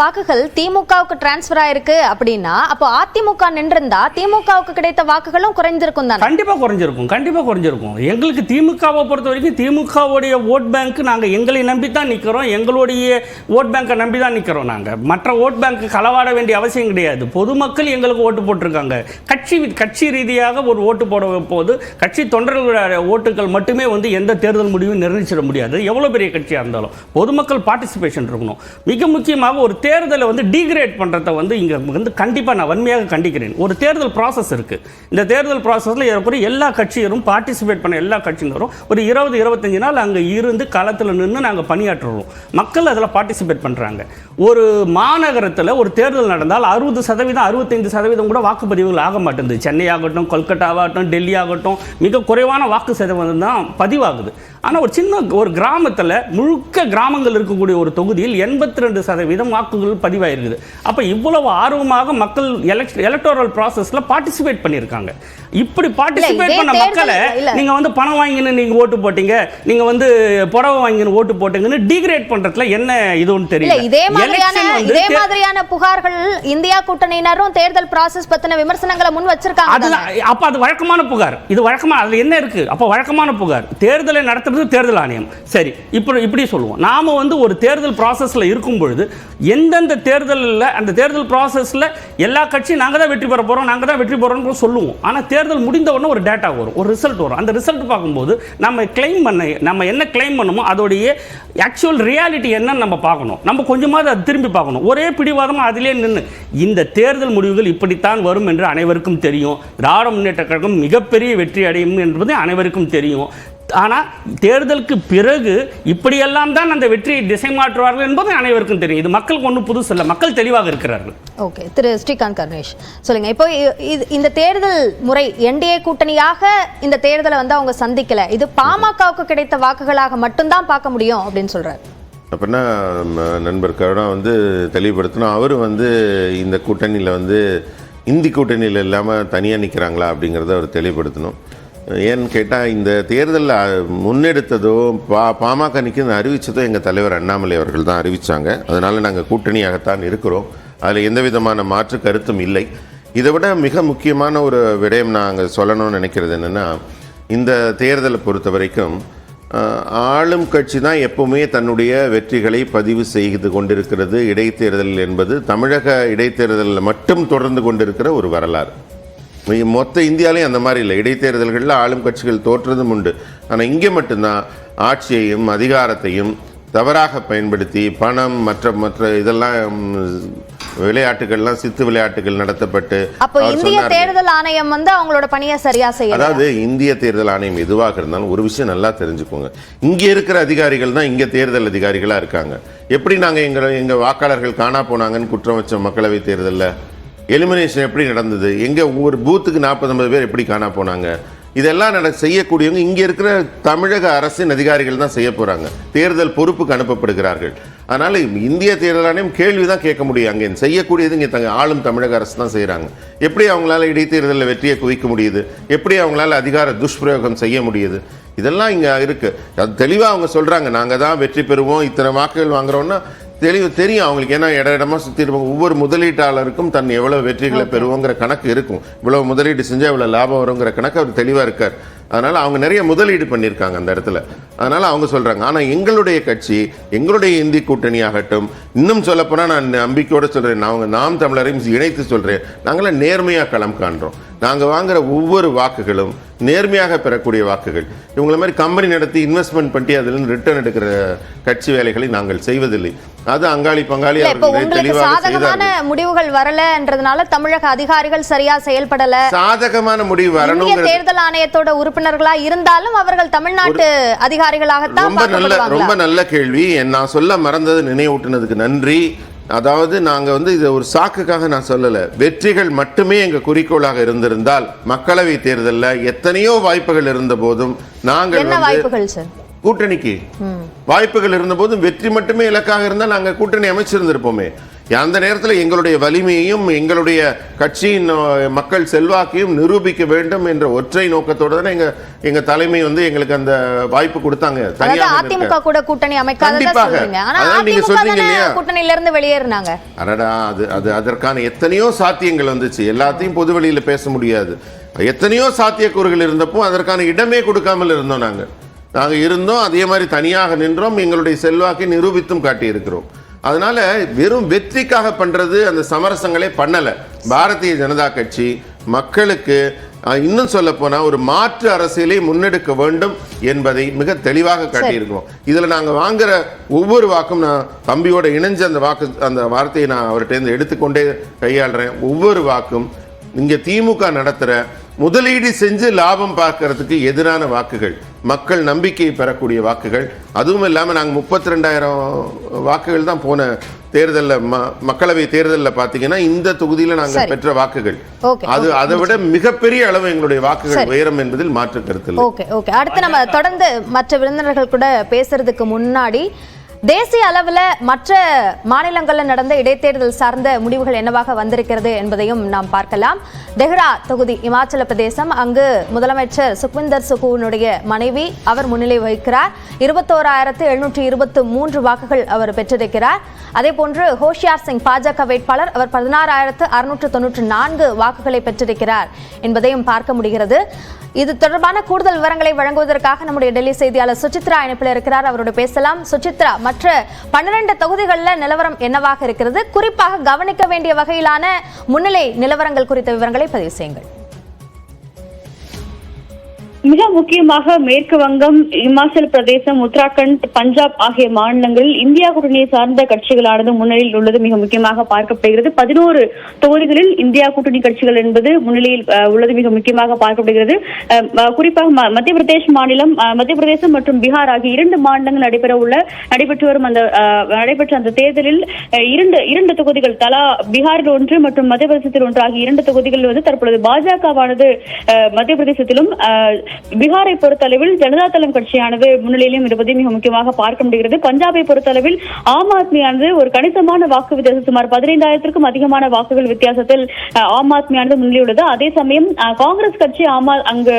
வாக்குகள் திமுகவுக்கு டிரான்ஸ்பர் ஆயிருக்கு அப்படின்னா அப்போ அதிமுக நின்றிருந்தா திமுகவுக்கு கிடைத்த வாக்குகளும் குறைஞ்சிருக்கும் தான்? கண்டிப்பாக குறைஞ்சிருக்கும் கண்டிப்பாக குறைஞ்சிருக்கும். எங்களுக்கு திமுகவை பொறுத்த வரைக்கும் திமுகவுடைய ஓட் பேங்க் நாங்கள் எங்களை நம்பி தான் நிற்கிறோம் எங்களுடைய ஓட் பேங்கை நம்பி தான் நிற்கிறோம் நாங்கள் மற்ற ஓட் பேங்க் களவாட வேண்டிய அவசியம் கிடையாது. பொதுமக்கள் எங்களுக்கு ஓட்டு போட்டிருக்காங்க. கட்சி கட்சி ரீதியாக ஒரு ஓட்டு போட போது கட்சி தொண்டர்களுடைய ஓட்டுகள் மட்டுமே வந்து எந்த தேர்தல் முடிவும் நிர்ணயிச்சிட முடியாது. எவ்வளோ பெரிய கட்சியாக இருந்தாலும். பொதுமக்கள் பார்ட்டிசிபேஷன் இருக்கணும். மிக முக்கியமாக ஒரு தேர்தலை வந்து டீக்ரேட் பண்ணுறத வந்து இங்கே வந்து கண்டிப்பாக நான் வன்மையாக கண்டிக்கிறேன். ஒரு தேர்தல் ப்ராசஸ் இருக்குது இந்த தேர்தல் ப்ராசஸில் ஏறக்குறைய எல்லா கட்சியரும் பார்ட்டிசிபேட் பண்ண எல்லா கட்சியினரும் ஒரு இருபது இருபத்தஞ்சி நாள் அங்கே இருந்து களத்தில் நின்று நாங்கள் பணியாற்றுறோம். மக்கள் அதில் பார்ட்டிசிபேட் பண்ணுறாங்க ஒரு மாநகரத்தில் ஒரு தேர்தல் நடந்தால் அறுபது சதவீதம் அறுபத்தைந்து சதவீதம் கூட வாக்குப்பதிவுகள் ஆக மாட்டேங்குது. சென்னை ஆகட்டும் கொல்கட்டாவாகட்டும் டெல்லி ஆகட்டும் மிக குறைவான வாக்கு சதவீதம் தான் பதிவாகுது. ஆனால் ஒரு சின்ன ஒரு கிராமத்தில் முழுக்க கிராமங்கள் இருக்கக்கூடிய ஒரு தொகுதியில் எண்பத்தி ரெண்டு சதவீதம் வாக்குகள் பதிவாயிருக்குது. அப்போ இவ்வளவு ஆர்வமாக மக்கள் எலக்ட் எலக்டோரல் ப்ராசஸில் பார்ட்டிசிபேட் பண்ணியிருக்காங்க. இப்படி பார்ட்டிசிபேட் பண்ண மக்களை. நீங்கள் வந்து பணம் வாங்கின்னு நீங்கள் ஓட்டு போட்டீங்க நீங்கள் வந்து புடவை வாங்கின்னு ஓட்டு போட்டீங்கன்னு டீக்ரேட் பண்ணுறதுல என்ன இது ஒன்று இல்ல தெரியல. இதே மாதிரியான இதே மாதிரியான புகார்கள் இந்தியா கூட்டணியினரும் தேர்தல் ப்ராசஸ் பத்தின விமர்சனங்களை முன் வச்சிருக்காங்க? அப்ப அது வழக்கமான புகார். இது வழக்கமா அதுல என்ன இருக்கு? அப்ப வழக்கமான புகார். தேர்தலை நடத்துறது தேர்தல் ஆணையம். சரி இப்போ இப்படி சொல்லுவோம். நாம் வந்து ஒரு தேர்தல் ப்ராசஸில் இருக்கும் பொழுது எந்தெந்த தேர்தலில் அந்த தேர்தல் ப்ராசஸில் எல்லா கட்சியும் நாங்கள் தான் வெற்றி பெற போகிறோம் நாங்கள் தான் வெற்றி பெறோம்னு சொல்லுவோம். ஆனால் தேர்தல் முடிந்த உடனே ஒரு டேட்டா வரும் ஒரு ரிசல்ட் வரும். அந்த ரிசல்ட் பார்க்கும்போது நம்ம கிளைம் பண்ண நம்ம என்ன கிளைம் பண்ணுமோ அதோடைய ஆக்சுவல் ரியாலிட்டி என்னன்னு நம்ம பார்க்கணும். நம்ம கொஞ்சமாவது அதை திரும்பி பார்க்கணும். ஒரே பிடிவாதமாக அதிலே நின்று இந்த தேர்தல் முடிவுகள் இப்படித்தான் வரும் என்று அனைவருக்கும் தெரியும். திராவிட முன்னேற்ற கழகம் மிகப்பெரிய வெற்றி அடையும் என்பது அனைவருக்கும் தெரியும். ஆனால் தேர்தலுக்கு பிறகு இப்படியெல்லாம் தான் அந்த வெற்றியை திசை மாற்றுவார்கள் என்பது அனைவருக்கும் தெரியும். இது மக்களுக்கு ஒன்றும் புதுசு இல்லை. மக்கள் தெளிவாக இருக்கிறார்கள். ஓகே. திரு ஸ்ரீகாந்த் கருணேஷ் சொல்லுங்க. இப்போ இது- இந்த தேர்தல் முறை என்டிஏ கூட்டணியாக இந்த தேர்தலை வந்து அவங்க சந்திக்கல. இது பாமகவுக்கு கிடைத்த வாக்குகளாக மட்டும்தான் பார்க்க முடியும் அப்படின்னு சொல்றாரு. அப்படின்னா நண்பர் கருணா வந்து தெளிவுபடுத்தணும். அவர் வந்து இந்த கூட்டணியில் வந்து இந்தி கூட்டணியில் இல்லாமல் தனியாக நிற்கிறாங்களா அப்படிங்கிறத அவர் தெளிவுபடுத்தணும். ஏன்னு கேட்டால் இந்த தேர்தலில் முன்னெடுத்ததோ பா பாமக நிற்கிறது அறிவித்ததோ எங்கள் தலைவர் அண்ணாமலை அவர்கள் தான் அறிவித்தாங்க அதனால் நாங்கள் கூட்டணியாகத்தான் இருக்கிறோம். அதில் எந்த விதமான மாற்று கருத்தும் இல்லை. இதை விட மிக முக்கியமான ஒரு விடயம் நாங்கள் சொல்லணும்னு நினைக்கிறது என்னென்னா இந்த தேர்தலை பொறுத்த வரைக்கும் ஆளும் கட்சி தான் எப்பவுமே தன்னுடைய வெற்றிகளை பதிவு செய்து கொண்டிருக்கிறது. இடைத்தேர்தல் என்பது தமிழக இடைத்தேர்தலில் மட்டும் தொடர்ந்து கொண்டிருக்கிற ஒரு வரலாறு. மொத்த இந்தியாலையும் அந்த மாதிரி இல்லை. இடைத்தேர்தல்களில் ஆளும் கட்சிகள் தோற்றதும் உண்டு. ஆனால் இங்கே மட்டும்தான் ஆட்சியையும் அதிகாரத்தையும் தவறாக பயன்படுத்தி பணம் மற்ற மற்ற இதெல்லாம் விளையாட்டுகள்லாம் சித்து விளையாட்டுகள் நடத்தப்பட்டு அப்போ இந்திய தேர்தல் ஆணையம் வந்து அவங்களோட பணியை சரியா செய்யல? அதாவது இந்திய தேர்தல் ஆணையம் எதுவாக இருந்தாலும் ஒரு விஷயம் நல்லா தெரிஞ்சுக்கோங்க. இங்க இருக்கிற அதிகாரிகள் தான் இங்க தேர்தல் அதிகாரிகளா இருக்காங்க. எப்படி நாங்க எங்க எங்க வாக்காளர்கள் காணா போனாங்கன்னு குற்றம் வச்சோம் மக்களவை தேர்தல்ல? எலிமினேஷன் எப்படி நடந்தது? எங்கே ஒவ்வொரு பூத்துக்கு நாற்பது பேர் எப்படி காணா போனாங்க? இதெல்லாம் நட செய்யக்கூடியவங்க இங்கே இருக்கிற தமிழக அரசின் அதிகாரிகள் தான் செய்ய போகிறாங்க தேர்தல் பொறுப்புக்கு அனுப்பப்படுகிறார்கள். அதனால் இந்திய தேர்தல் ஆணையம் கேள்வி தான் கேட்க முடியும். அங்கே செய்யக்கூடியது இங்கே தங்க ஆளும் தமிழக அரசு தான் செய்கிறாங்க எப்படி அவங்களால இடைத்தேர்தலில் வெற்றியை குவிக்க முடியுது? எப்படி அவங்களால அதிகார துஷ்பிரயோகம் செய்ய முடியுது? இதெல்லாம் இங்கே இருக்குது அது தெளிவாக அவங்க சொல்கிறாங்க நாங்கள் தான் வெற்றி பெறுவோம். இத்தனை வாக்குகள் வாங்குறோன்னா தெளிவு தெரியும். அவங்களுக்கு ஏன்னா இட இடமா சுற்றி இருப்பாங்க. ஒவ்வொரு முதலீட்டாளருக்கும் தன் எவ்வளவு வெற்றிகளை பெறுவோங்கிற கணக்கு இருக்கும். இவ்வளவு முதலீடு செஞ்சா இவ்வளவு லாபம் வருங்கிற கணக்கு அவர் தெளிவா இருக்கார். அதனால அவங்க நிறைய முதலீடு பண்ணியிருக்காங்க அந்த இடத்துல. அதனால அவங்க சொல்றாங்க. ஆனா எங்களுடைய கட்சி எங்களுடைய இந்தி கூட்டணி ஆகட்டும் இன்னும் சொல்லப்போனா நான் நம்பிக்கையோட சொல்றேன். அவங்க நாம் தமிழரையும் இணைத்து சொல்றேன். நாங்களாம் நேர்மையா களம் காண்றோம். நாங்க வாங்குற ஒவ்வொரு வாக்குகளும் நேர்மையாக பெறக்கூடிய வாக்குகள். இவங்கள மாதிரி கம்பெனி நடத்தி இன்வெஸ்ட்மெண்ட் பண்ணி அதில் ரிட்டர்ன் எடுக்கிற கட்சி வேலைகளை நாங்கள் செய்வதில்லை. அது அங்காளி பங்காளி உங்களுக்கு சாதகமான முடிவுகள் வரலன்றதுனால தமிழக அதிகாரிகள் சரியா செயல்படல. சாதகமான முடிவு வரணுங்கிறது தேர்தல் ஆணையத்தோட உறுப்பினர்களா இருந்தாலும் அவர்கள் தமிழ்நாட்டு அதிகாரிகளாகத்தான் ரொம்ப நல்ல ரொம்ப நல்ல கேள்வி. நான் சொல்ல மறந்தது நினைவூட்டினதுக்கு நன்றி. அதாவது நாங்க வந்து இதை ஒரு சாக்குக்காக நான் சொல்லல. வெற்றிகள் மட்டுமே எங்க குறிக்கோளாக இருந்திருந்தால் மக்களவை தேர்தல்ல எத்தனையோ வாய்ப்புகள் இருந்த போதும் நாங்கள் வாய்ப்புகள் சார் கூட்டணிக்கு வாய்ப்புகள் இருந்த போதும் வெற்றி மட்டுமே இலக்காக இருந்தால் நாங்க கூட்டணி அமைச்சிருந்திருப்போமே. அந்த நேரத்தில் எங்களுடைய வலிமையையும் எங்களுடைய கட்சியின் மக்கள் செல்வாக்கையும் நிரூபிக்க வேண்டும் என்ற ஒற்றை நோக்கத்தோட தான் எங்க எங்க தலைமை வந்து எங்களுக்கு அந்த வாய்ப்பு கொடுத்தாங்க. அதிமுக. கூட கூட்டணி அமைக்காததா கண்டிப்பாக. சொல்றீங்க. ஆனா அதான் நீங்க சொல்றீங்க இல்லையா? கூட்டணியில இருந்து வெளியேறினாங்க. அடடா அது அது அதற்கான எத்தனையோ சாத்தியங்கள் வந்துச்சு. எல்லாத்தையும் பொது வெளியில பேச முடியாது. எத்தனையோ சாத்தியக்கூறுகள் இருந்தப்போ அதற்கான இடமே கொடுக்காமல் இருந்தோம் நாங்க. நாங்க இருந்தோம் அதே மாதிரி தனியாக நின்றோம் எங்களுடைய செல்வாக்கை நிரூபித்தும் காட்டியிருக்கிறோம். அதனால வெறும் வெற்றிக்காக பண்றது அந்த சமரசங்களே பண்ணல. பாரதிய ஜனதா கட்சி மக்களுக்கு இன்னும் சொல்ல போனா ஒரு மாற்று அரசியலை முன்னெடுக்க வேண்டும் என்பதை மிக தெளிவாக காட்டியிருக்கிறோம். இதுல நாங்க வாங்குற ஒவ்வொரு வாக்கும் நான் தம்பியோட இணைஞ்ச அந்த வாக்கு அந்த வார்த்தையை நான் அவர்கிட்ட இருந்து எடுத்துக்கொண்டே கையாளுறேன். ஒவ்வொரு வாக்கும் இங்க திமுக நடத்துற முதலீடு செஞ்சு லாபம் பார்க்கறதுக்கு எதிரான வாக்குகள். மக்கள் நம்பிக்கையை பெறக்கூடிய வாக்குகள் அதுவும் இல்லாம நாங்க முப்பத்தி ரெண்டாயிரம் வாக்குகள் தான் போன தேர்தலில் மக்களவை தேர்தலில் பார்த்தீங்கன்னா இந்த தொகுதியில நாங்க சரி. பெற்ற வாக்குகள் அது. அதை விட மிகப்பெரிய அளவு எங்களுடைய வாக்குகள். உயரம் என்பதில் மாற்று கருத்து இல்லை ஓகே ஓகே அடுத்து நம்ம தொடர்ந்து மற்ற விருந்தினர்கள் கூட பேசுறதுக்கு முன்னாடி தேசிய அளவில் மற்ற மாநிலங்களில் நடந்த இடைத்தேர்தல் சார்ந்த முடிவுகள் என்னவாக வந்திருக்கிறது என்பதையும் நாம் பார்க்கலாம். தெஹ்ரா தொகுதி இமாச்சல பிரதேசம். அங்கு முதலமைச்சர் சுக்விந்தர் சுகுனுடைய மனைவி அவர் முன்னிலை வகிக்கிறார். இருபத்தோராயிரத்து எழுநூற்றி இருபத்து மூன்று வாக்குகள் அவர் பெற்றிருக்கிறார். அதே போன்று ஹோஷியார் சிங் பாஜக வேட்பாளர் அவர் பதினாறாயிரத்து அறுநூற்று தொன்னூற்று நான்கு வாக்குகளை பெற்றிருக்கிறார் என்பதையும் பார்க்க முடிகிறது. இது தொடர்பான கூடுதல் விவரங்களை வழங்குவதற்காக நம்முடைய டெல்லி செய்தியாளர் சுசித்ரா இணைப்பில் இருக்கிறார். அவரோடு பேசலாம். சுசித்ரா மற்ற பன்னிரண்டு தொகுதிகளில் நிலவரம் என்னவாக இருக்கிறது? குறிப்பாக கவனிக்க வேண்டிய வகையிலான முன்னிலை நிலவரங்கள் குறித்த விவரங்களை பதிவு செய்யுங்கள். மிக முக்கியமாக மேற்கு வங்கம் இமாச்சல பிரதேசம் உத்தராகண்ட் பஞ்சாப் ஆகிய மாநிலங்களில் இந்தியா கூட்டணியை சார்ந்த கட்சிகளானது முன்னிலையில் உள்ளது மிக முக்கியமாக பார்க்கப்படுகிறது. பதினோரு தொகுதிகளில் இந்தியா கூட்டணி கட்சிகள் என்பது முன்னிலையில் உள்ளது மிக முக்கியமாக பார்க்கப்படுகிறது. அஹ், குறிப்பாக ம- மத்திய பிரதேஷ் மாநிலம் மத்திய பிரதேசம் மற்றும் பீகார் ஆகிய இரண்டு மாநிலங்கள் நடைபெற உள்ள நடைபெற்று வரும் அந்த அஹ், நடைபெற்ற அந்த தேர்தலில் அஹ், இரண்டு இரண்டு தொகுதிகள் தலா பீகாரில் ஒன்று மற்றும் மத்திய பிரதேசத்தில் ஒன்று ஆகிய இரண்டு தொகுதிகள் வந்து தற்பொழுது பாஜகவானது அஹ், மத்திய பிரதேசத்திலும் அஹ், பீகாரை பொறுத்தளவில் ஜனதா தளம் கட்சியானது முன்னிலையிலும் இருப்பதை மிக முக்கியமாக பார்க்க முடிகிறது. பஞ்சாபை பொறுத்தளவில் ஆம் ஆத்மியானது ஒரு கணிசமான வாக்கு வித்தியாசம். சுமார் பதினைந்தாயிரத்திற்கும் அதிகமான வாக்குகள் வித்தியாசத்தில் ஆம் ஆத்மியானது முன்னிலையுள்ளது. அதே சமயம் காங்கிரஸ் கட்சி ஆம் அங்கு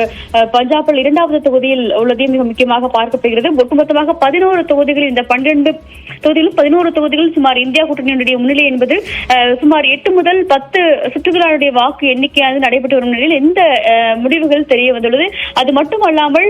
பஞ்சாபில் இரண்டாவது தொகுதியில் உள்ளதையும் மிக முக்கியமாக பார்க்கப்படுகிறது ஒட்டுமொத்தமாக பதினோரு தொகுதிகள் இந்த பன்னிரண்டு தொகுதிகளும் பதினோரு தொகுதிகள் சுமார் இந்தியா கூட்டணியினுடைய முன்னிலை என்பது சுமார் எட்டு முதல் பத்து சுற்றுகளானுடைய வாக்கு எண்ணிக்கையானது நடைபெற்று வரும் நிலையில் எந்த முடிவுகள் தெரிய வந்துள்ளது? அது மட்டுமல்லாமல்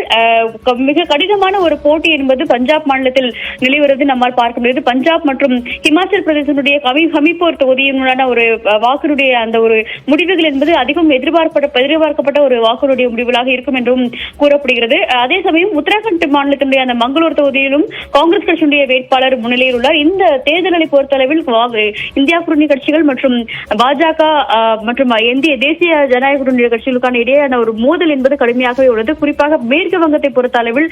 மிக கடினமான ஒரு போட்டி என்பது பஞ்சாப் மாநிலத்தில் நிலவுவது நம்மால் பார்க்க முடியுது பஞ்சாப் மற்றும் ஹிமாச்சல் பிரதேசனுடைய கமி ஹமிப்பூர் தொகுதியினுடான ஒரு வாக்குடைய அந்த ஒரு முடிவுகள் என்பது அதிகம் எதிர்பார்க்கப்பட்ட எதிர்பார்க்கப்பட்ட ஒரு வாக்குடைய முடிவுகளாக இருக்கும் என்றும் கூறப்படுகிறது. அதே சமயம் உத்தராகண்ட் மாநிலத்தினுடைய அந்த மங்களூர் தொகுதியிலும் காங்கிரஸ் கட்சியினுடைய வேட்பாளர் முன்னிலையில் உள்ளார் இந்த தேர்தலை பொறுத்தளவில் வா- இந்தியா கூட்டணி கட்சிகள் மற்றும் பாஜக மற்றும் இந்திய தேசிய ஜனநாயக கூட்டணி கட்சிகளுக்கான இடையே ஒரு மோதல் என்பது கடுமையாகவே உள்ளது. குறிப்பாக மேற்கு வங்கத்தை பொறுத்த அளவில்